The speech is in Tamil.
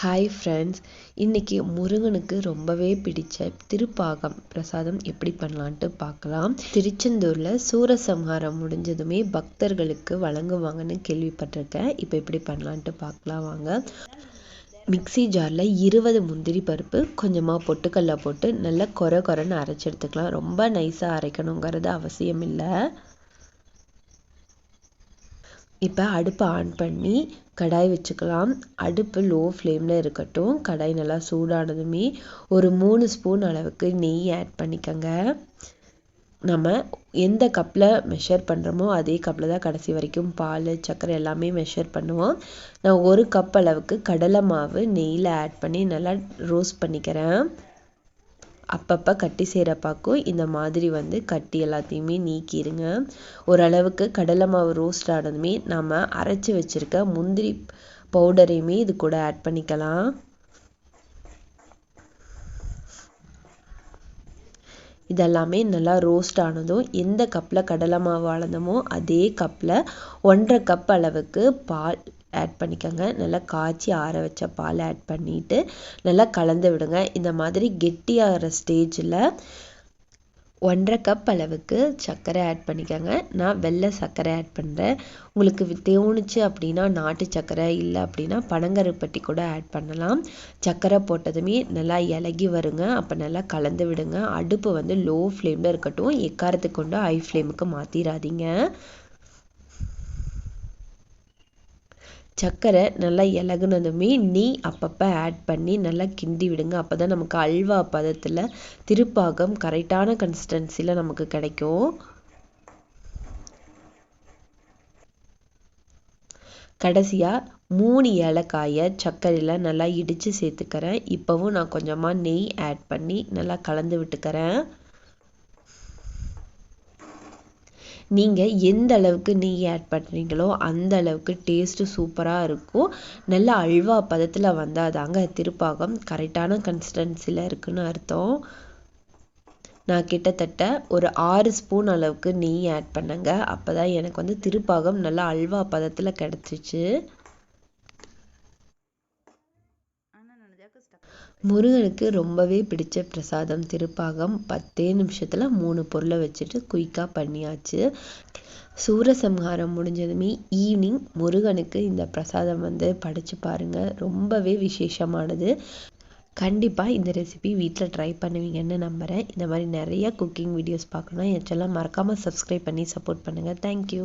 ஹாய் ஃப்ரெண்ட்ஸ் இன்றைக்கி முருகனுக்கு ரொம்பவே பிடிச்ச திருப்பாகம் பிரசாதம் எப்படி பண்ணலான்ட்டு பார்க்கலாம். திருச்செந்தூரில் சூரசம்ஹாரம் முடிஞ்சதுமே பக்தர்களுக்கு வழங்குவாங்கன்னு கேள்விப்பட்டிருக்கேன். இப்போ எப்படி பண்ணலான்ட்டு பார்க்கலாம் வாங்க. மிக்சி ஜாரில் இருபது முந்திரி பருப்பு கொஞ்சமாக பொட்டுக்கல்ல போட்டு நல்லா கொர கொரன்னு அரைச்சி எடுத்துக்கலாம். ரொம்ப நைஸாக அரைக்கணுங்கிறது அவசியம் இல்லை இப்போ அடுப்பை ஆன் பண்ணி கடாய் வச்சுக்கலாம். அடுப்பு லோ ஃப்ளேமில் இருக்கட்டும். கடாய் நல்லா சூடானதுமே ஒரு மூணு ஸ்பூன் அளவுக்கு நெய் ஆட் பண்ணிக்கோங்க. நம்ம எந்த கப்பில் மெஷர் பண்ணுறோமோ அதே கப்பில் தான் கடைசி வரைக்கும் பால் சர்க்கரை எல்லாமே மெஷர் பண்ணுவோம். நான் ஒரு கப் அளவுக்கு கடலை மாவு நெய்யில் ஆட் பண்ணி நல்லா ரோஸ்ட் பண்ணிக்கிறேன். அப்பப்போ கட்டி சேரப்பாக்கும் இந்த மாதிரி வந்து கட்டி எல்லாத்தையுமே நீக்கிடுங்க ஓரளவுக்கு கடலை மாவு ரோஸ்ட் ஆனதுமே நம்ம அரைச்சி வச்சுருக்க முந்திரி பவுடரையுமே இது கூட ஆட் பண்ணிக்கலாம். இதெல்லாமே நல்லா ரோஸ்ட் ஆனதும் எந்த கப்பில் கடலை மாவு அளந்தமோ அதே கப்பில் ஒன்றரை கப் அளவுக்கு பால் ஆட் பண்ணிக்கோங்க. நல்லா காய்ச்சி ஆற வச்ச பால் ஆட் பண்ணிவிட்டு நல்லா கலந்து விடுங்க. இந்த மாதிரி கெட்டியாகிற ஸ்டேஜில் ஒன்றரை கப் அளவுக்கு சர்க்கரை ஆட் பண்ணிக்கோங்க. நான் வெள்ளை சர்க்கரை ஆட் பண்ணுறேன் உங்களுக்கு தோணுச்சு அப்படின்னா நாட்டு சர்க்கரை இல்லை அப்படின்னா பனங்கருப்பட்டி கூட ஆட் பண்ணலாம். சர்க்கரை போட்டதுமே நல்லா இலகி வருங்க. அப்போ நல்லா கலந்து விடுங்க. அடுப்பு வந்து லோ ஃப்ளேமில் இருக்கட்டும். எக்காரத்துக்கு கொண்டு ஹை ஃப்ளேமுக்கு மாற்றிடாதீங்க சர்க்கரை நல்லா இலகுனதுமே நெய் அப்பப்போ ஆட் பண்ணி நல்லா கிண்டி விடுங்க. அப்போ தான் நமக்கு அல்வா பதத்தில் திருப்பாகம் கரெக்டான கன்சிஸ்டன்சியில் நமக்கு கிடைக்கும். கடைசியாக மூணு ஏலக்காயை சர்க்கரையில் நல்லா இடித்து சேர்த்துக்கிறேன். இப்போவும் நான் கொஞ்சமாக நெய் ஆட் பண்ணி நல்லா கலந்து விட்டுக்கிறேன். நீங்கள் எந்த அளவுக்கு நெய் ஆட் பண்ணுறீங்களோ அந்த அளவுக்கு டேஸ்ட்டு சூப்பராக இருக்கும். நல்ல அல்வா பதத்தில் வந்தால் தாங்க திருப்பாகம் கரெக்டான கன்சிஸ்டன்சியில் இருக்குன்னு அர்த்தம். நான் கிட்டத்தட்ட ஒரு ஆறு ஸ்பூன் அளவுக்கு நெய் ஆட் பண்ணேங்க. அப்போ தான் எனக்கு வந்து திருப்பாகம் நல்லா அல்வா பதத்தில் கிடச்சிச்சு. முருகனுக்கு ரொம்பவே பிடிச்ச பிரசாதம் திருப்பாகம். பத்தே நிமிஷத்துல மூணு பொருளை வச்சுட்டு குயிக்காக பண்ணியாச்சு. சூரசம்ஹாரம் முடிஞ்சதுமே ஈவினிங் முருகனுக்கு இந்த பிரசாதம் வந்து படைச்சு பாருங்க. ரொம்பவே விசேஷமானது. கண்டிப்பாக இந்த ரெசிபி வீட்டில் ட்ரை பண்ணுவீங்கன்னு நம்புகிறேன் இந்த மாதிரி நிறைய குக்கிங் வீடியோஸ் பார்க்கணும் என் மறக்காமல் சப்ஸ்கிரைப் பண்ணி சப்போர்ட் பண்ணுங்கள் தேங்க்யூ